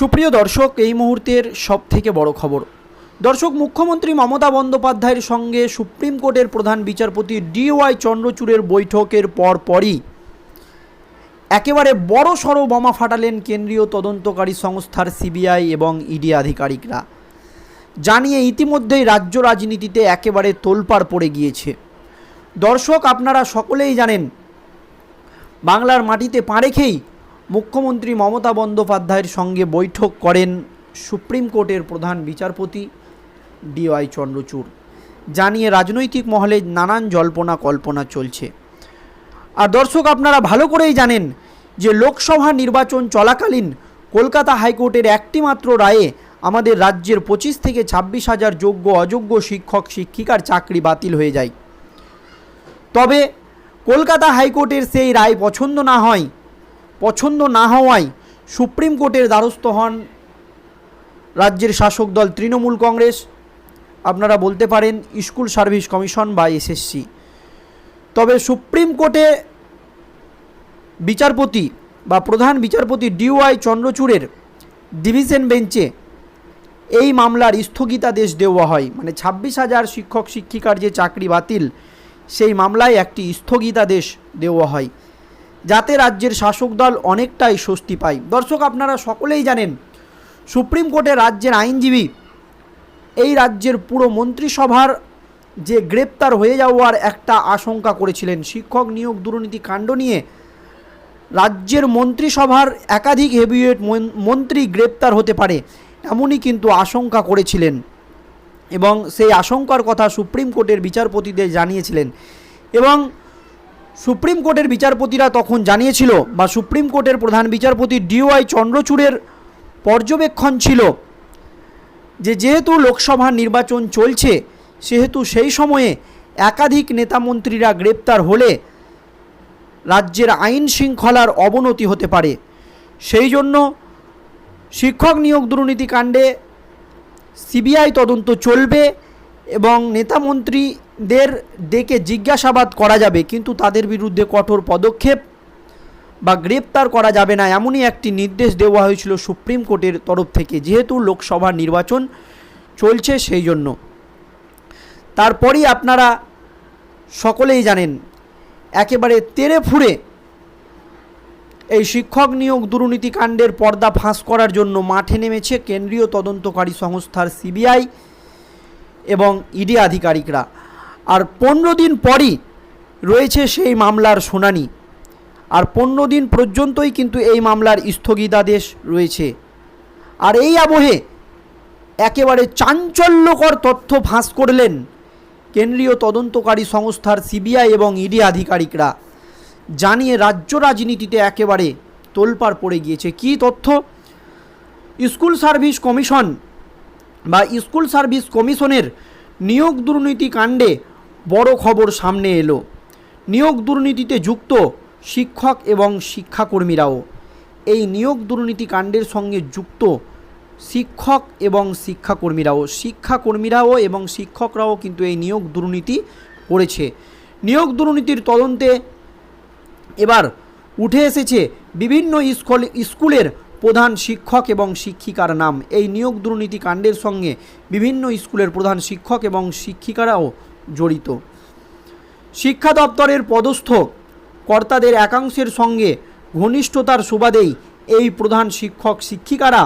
সুপ্রিয় দর্শক, এই মুহূর্তের সব থেকে বড় খবর। দর্শক, মুখ্যমন্ত্রী মমতা বন্দ্যোপাধ্যায়ের সঙ্গে সুপ্রিম কোর্টের প্রধান বিচারপতি ডিওয়াই চন্দ্রচূড়ের বৈঠকের পর পরই একেবারে বড় সড়ো বোমা ফাটালেন কেন্দ্রীয় তদন্তকারী সংস্থার সিবিআই এবং ইডি আধিকারিকরা। জানিয়ে ইতিমধ্যেই রাজ্য রাজনীতিতে একেবারে তোলপাড় পড়ে গিয়েছে। দর্শক, আপনারা সকলেই জানেন, বাংলার মাটিতে পা রেখেই মুখ্যমন্ত্রী মমতা বন্দ্যোপাধ্যায়ের সঙ্গে বৈঠক করেন সুপ্রিম কোর্টের প্রধান বিচারপতি ডিওয়াই চন্দ্রচূড়। জানিয়ে রাজনৈতিক মহলে নানান জল্পনা কল্পনা চলছে। আর দর্শক, আপনারা ভালো করেই জানেন যে লোকসভা নির্বাচন চলাকালীন কলকাতা হাইকোর্টের একটি মাত্র রায়ে আমাদের রাজ্যের পঁচিশ থেকে ছাব্বিশ হাজার যোগ্য অযোগ্য শিক্ষক, শিক্ষিকার চাকরি বাতিল হয়ে যায়। তবে কলকাতা হাইকোর্টের সেই রায় পছন্দ না হয় পছন্দ না হওয়ায় সুপ্রিম কোর্টের দ্বারস্থ হন রাজ্যের শাসক দল তৃণমূল কংগ্রেস। আপনারা বলতে পারেন স্কুল সার্ভিস কমিশন বা এসএসসি। তবে সুপ্রিম কোর্টে বিচারপতি বা প্রধান বিচারপতি ডিওয়াই চন্দ্রচূড়ের ডিভিশন বেঞ্চে এই মামলার স্থগিতাদেশ দেওয়া হয়। মানে ছাব্বিশ হাজার শিক্ষক শিক্ষিকার যে চাকরি বাতিল, সেই মামলায় একটি স্থগিতাদেশ দেওয়া হয়। যাতে রাজ্যের শাসক দল অনেকটাই স্বস্তি পায়। দর্শক, আপনারা সকলেই জানেন, সুপ্রিম কোর্টে রাজ্যের আইনজীবী, এই রাজ্যের পুরো মন্ত্রিসভার যে গ্রেপ্তার হয়ে যাওয়ার একটা আশঙ্কা করেছিলেন। শিক্ষক নিয়োগ দুর্নীতি কাণ্ড নিয়ে রাজ্যের মন্ত্রিসভার একাধিক হেভিওয়েট মন- মন্ত্রী গ্রেপ্তার হতে পারে, এমনই কিন্তু আশঙ্কা করেছিলেন। এবং সেই আশঙ্কার কথা সুপ্রিম কোর্টের বিচারপতিদের জানিয়েছিলেন। এবং সুপ্রিম কোর্টের বিচারপতিরা তখন জানিয়েছিল বা সুপ্রিম কোর্টের প্রধান বিচারপতি ডিওয়াই চন্দ্রচূড়ের পর্যবেক্ষণ ছিল যে যেহেতু লোকসভা নির্বাচন চলছে, সেহেতু সেই সময়ে একাধিক নেতামন্ত্রীরা গ্রেপ্তার হলে রাজ্যের আইন শৃঙ্খলার অবনতি হতে পারে। সেই জন্য শিক্ষক নিয়োগ দুর্নীতি কাণ্ডে সিবিআই তদন্ত চলবে এবং নেতামন্ত্রীদের ডেকে জিজ্ঞাসাবাদ করা যাবে, কিন্তু তাদের বিরুদ্ধে কঠোর পদক্ষেপ বা গ্রেপ্তার করা যাবে না এমনই একটি নির্দেশ দেওয়া হয়েছিল সুপ্রিম কোর্টের তরফ থেকে, যেহেতু লোকসভা নির্বাচন চলছে সেই জন্য। তারপরই আপনারা সকলেই জানেন, একেবারে তেড়ে ফুড়ে এই শিক্ষক নিয়োগ দুর্নীতি কাণ্ডের পর্দা ফাঁস করার জন্য মাঠে নেমেছে কেন্দ্রীয় তদন্তকারী সংস্থার সিবিআই এবং ইডি আধিকারিকরা। আর পনেরো দিন পরই রয়েছে সেই মামলার শুনানি। আর পনেরো দিন পর্যন্তই কিন্তু এই মামলার স্থগিতাদেশ রয়েছে। আর এই আবহে একেবারে চাঞ্চল্যকর তথ্য ফাঁস করলেন কেন্দ্রীয় তদন্তকারী সংস্থার সিবিআই এবং ইডি আধিকারিকরা। জানিয়ে রাজ্য রাজনীতিতে একেবারে তোলপাড় পড়ে গিয়েছে। কী তথ্য? স্কুল সার্ভিস কমিশন বা স্কুল সার্ভিস কমিশনের নিয়োগ দুর্নীতি কাণ্ডে বড় খবর সামনে এলো। নিয়োগ দুর্নীতিতে যুক্ত শিক্ষক এবং শিক্ষাকর্মীরাও। এই নিয়োগ দুর্নীতি কাণ্ডের সঙ্গে যুক্ত শিক্ষক এবং শিক্ষাকর্মীরাও। শিক্ষাকর্মীরাও এবং শিক্ষকরাও কিন্তু এই নিয়োগ দুর্নীতি করেছে। নিয়োগ দুর্নীতির তদন্তে এবার উঠে এসেছে বিভিন্ন স্কুল, স্কুলের প্রধান শিক্ষক এবং শিক্ষিকার নাম। এই নিয়োগ দুর্নীতি কাণ্ডের সঙ্গে বিভিন্ন স্কুলের প্রধান শিক্ষক এবং শিক্ষিকারাও জড়িত। শিক্ষা দপ্তরের পদস্থ কর্তাদের একাংশের সঙ্গে ঘনিষ্ঠতার সুবাদেই এই প্রধান শিক্ষক শিক্ষিকারা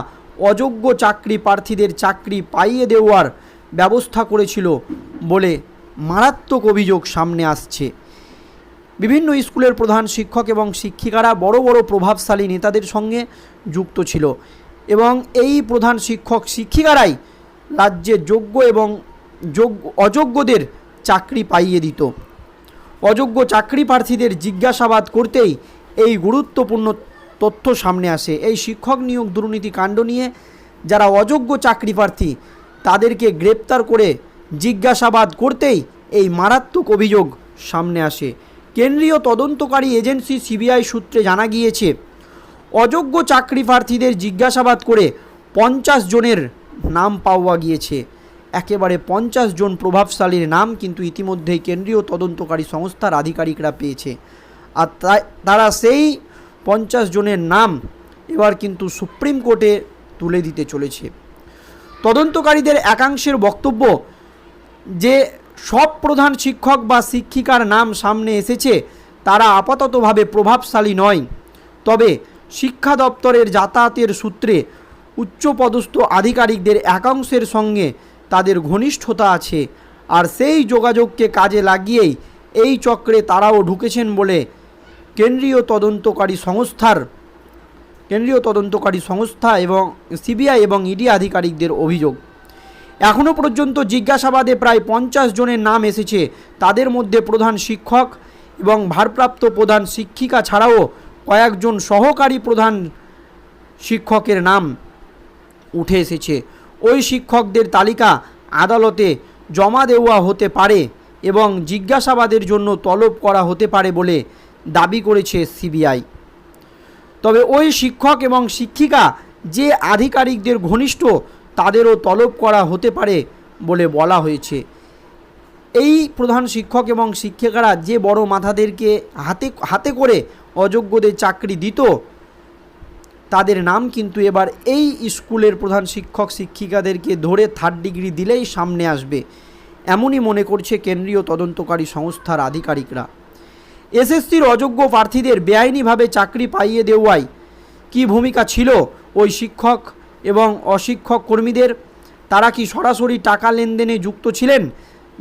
অযোগ্য চাকরি প্রার্থীদের চাকরি পাইয়ে দেওয়ার ব্যবস্থা করেছিল বলে মারাত্মক অভিযোগ সামনে আসছে। বিভিন্ন স্কুলের প্রধান শিক্ষক এবং শিক্ষিকারা বড় বড় প্রভাবশালী নেতাদের সঙ্গে যুক্ত ছিল এবং এই প্রধান শিক্ষক শিক্ষিকারাই রাজ্যের যোগ্য এবং যোগ্য অযোগ্যদের চাকরি পাইয়ে দিত। অযোগ্য চাকরি প্রার্থীদের জিজ্ঞাসাবাদ করতেই এই গুরুত্বপূর্ণ তথ্য সামনে আসে। এই শিক্ষক নিয়োগ দুর্নীতি কাণ্ড নিয়ে যারা অযোগ্য চাকরি প্রার্থী, তাদেরকে গ্রেপ্তার করে জিজ্ঞাসাবাদ করতেই এই মারাত্মক অভিযোগ সামনে আসে। কেন্দ্রীয় তদন্তকারী এজেন্সি সিবিআই সূত্রে জানা গিয়েছে, অযোগ্য চাকরি প্রার্থীদের জিজ্ঞাসাবাদ করে পঞ্চাশ জনের নাম পাওয়া গিয়েছে। একেবারে পঞ্চাশ জন প্রভাবশালীর নাম কিন্তু ইতিমধ্যেই কেন্দ্রীয় তদন্তকারী সংস্থার আধিকারিকরা পেয়েছে। আর তারা সেই পঞ্চাশ জনের নাম এবার কিন্তু সুপ্রিম কোর্টে তুলে দিতে চলেছে। তদন্তকারীদের একাংশের বক্তব্য যে সব প্রধান শিক্ষক বা শিক্ষিকার নাম সামনে এসেছে, তারা আপাততভাবে প্রভাবশালী নয়। তবে শিক্ষা দপ্তরের যাতায়াতের সূত্রে উচ্চপদস্থ আধিকারিকদের একাংশের সঙ্গে তাদের ঘনিষ্ঠতা আছে। আর সেই যোগাযোগকে কাজে লাগিয়েই এই চক্রে তারাও ঢুকেছেন বলে কেন্দ্রীয় তদন্তকারী সংস্থার, কেন্দ্রীয় তদন্তকারী সংস্থা এবং সিবিআই এবং ইডি আধিকারিকদের অভিযোগ। এখনও পর্যন্ত জিজ্ঞাসাবাদে প্রায় পঞ্চাশ জনের নাম এসেছে। তাদের মধ্যে প্রধান শিক্ষক এবং ভারপ্রাপ্ত প্রধান শিক্ষিকা ছাড়াও কয়েকজন সহকারী প্রধান শিক্ষকের নাম উঠে এসেছে। ওই শিক্ষকদের তালিকা আদালতে জমা দেওয়া হতে পারে এবং জিজ্ঞাসাবাদের জন্য তলব করা হতে পারে বলে দাবি করেছে সিবিআই। তবে ওই শিক্ষক এবং শিক্ষিকা যে আধিকারিকদের ঘনিষ্ঠ, তাদেরও তলব করা হতে পারে বলে বলা হয়েছে। এই প্রধান শিক্ষক এবং শিক্ষিকারা যে বড় মাথাদেরকে হাতে হাতে করে অযোগ্যদের চাকরি দিত তাদের নাম কিন্তু এবার এই স্কুলের প্রধান শিক্ষক শিক্ষিকাদেরকে ধরে থার্ড ডিগ্রি দিলেই সামনে আসবে, এমনই মনে করছে কেন্দ্রীয় তদন্তকারী সংস্থার আধিকারিকরা। এসএসসির অযোগ্য প্রার্থীদের বেআইনিভাবে চাকরি পাইয়ে দেওয়ায় কী ভূমিকা ছিল ওই শিক্ষক এবং অশিক্ষক কর্মীদের? তারা কি সরাসরি টাকা লেনদেনে যুক্ত ছিলেন?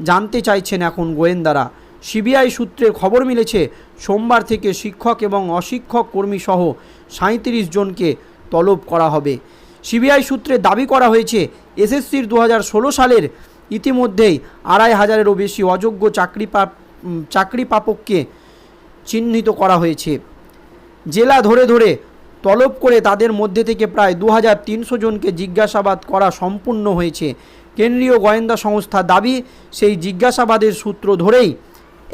জানতে চাইছেন এখন গোয়েন্দারা। সিবিআই সূত্রে খবর মিলেছে, সোমবার থেকে শিক্ষক এবং অশিক্ষক কর্মী সহ সাঁত্রিশ জনকে তলব করা হবে। সিবিআই সূত্রে দাবি করা হয়েছে, এসএসসির দু হাজার ষোলো সালের ইতিমধ্যেই আড়াই হাজারেরও বেশি অযোগ্য চাকরি চাকরি প্রাপককে চিহ্নিত করা হয়েছে। জেলা ধরে ধরে তলব করে তাদের মধ্যে থেকে প্রায় দু হাজার তিনশো জনকে জিজ্ঞাসাবাদ করা সম্পূর্ণ হয়েছে। কেন্দ্রীয় গোয়েন্দা সংস্থা দাবি, সেই জিজ্ঞাসাবাদের সূত্র ধরেই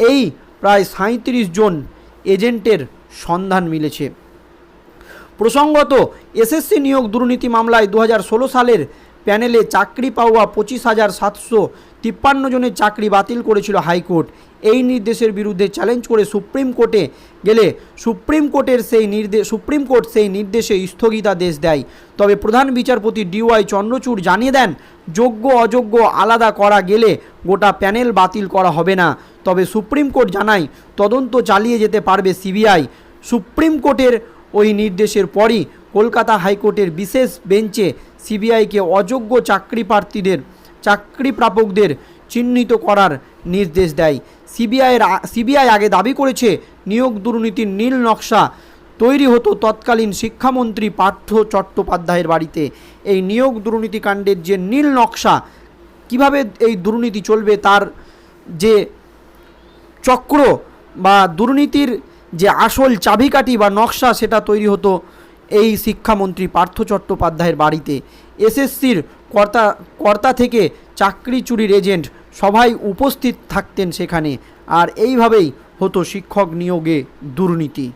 এই প্রায় সাঁত্রিশ জন এজেন্টের সন্ধান মিলেছে। প্রসঙ্গত, এসএসসি নিয়োগ দুর্নীতি মামলায় দু হাজার ষোলো সালের প্যানেলে চাকরি পাওয়া পঁচিশ হাজার সাতশো তিপ্পান্ন জনের চাকরি বাতিল করেছিল হাইকোর্ট। এই নির্দেশের বিরুদ্ধে চ্যালেঞ্জ করে সুপ্রিম কোর্টে গেলে সুপ্রিম কোর্টের সেই নির্দেশ সুপ্রিম কোর্ট সেই নির্দেশে স্থগিতাদেশ দেয়। তবে প্রধান বিচারপতি ডিওয়াই চন্দ্রচূড় জানিয়ে দেন, যোগ্য অযোগ্য আলাদা করা গেলে গোটা প্যানেল বাতিল করা হবে না। তবে সুপ্রিম কোর্ট জানায়, তদন্ত চালিয়ে যেতে পারবে সিবিআই। সুপ্রিম কোর্টের ওই নির্দেশের পরই কলকাতা হাইকোর্টের বিশেষ বেঞ্চে সিবিআইকে অযোগ্য চাকরি প্রার্থীদের চাকরি প্রাপকদের চিহ্নিত করার নির্দেশ দেয়। সিবিআইয়ের সিবিআই আগে দাবি করেছে, নিয়োগ দুর্নীতির নীল নকশা তৈরি হতো তৎকালীন শিক্ষামন্ত্রী পার্থ চট্টোপাধ্যায়ের বাড়িতে। এই নিয়োগ দুর্নীতিকাণ্ডের যে নীল নকশা, কীভাবে এই দুর্নীতি চলবে তার যে চক্র বা দুর্নীতির যে আসল চাবিকাঠি বা নকশা সেটা তৈরি হতো এই শিক্ষামন্ত্রী পার্থ চট্টোপাধ্যায়ের বাড়িতে। এসএসসির কর্তা কর্তা থেকে চাকরি চুরির এজেন্ট সবাই উপস্থিত থাকতেন সেখানে। আর এইভাবেই হতো শিক্ষক নিয়োগে দুর্নীতি।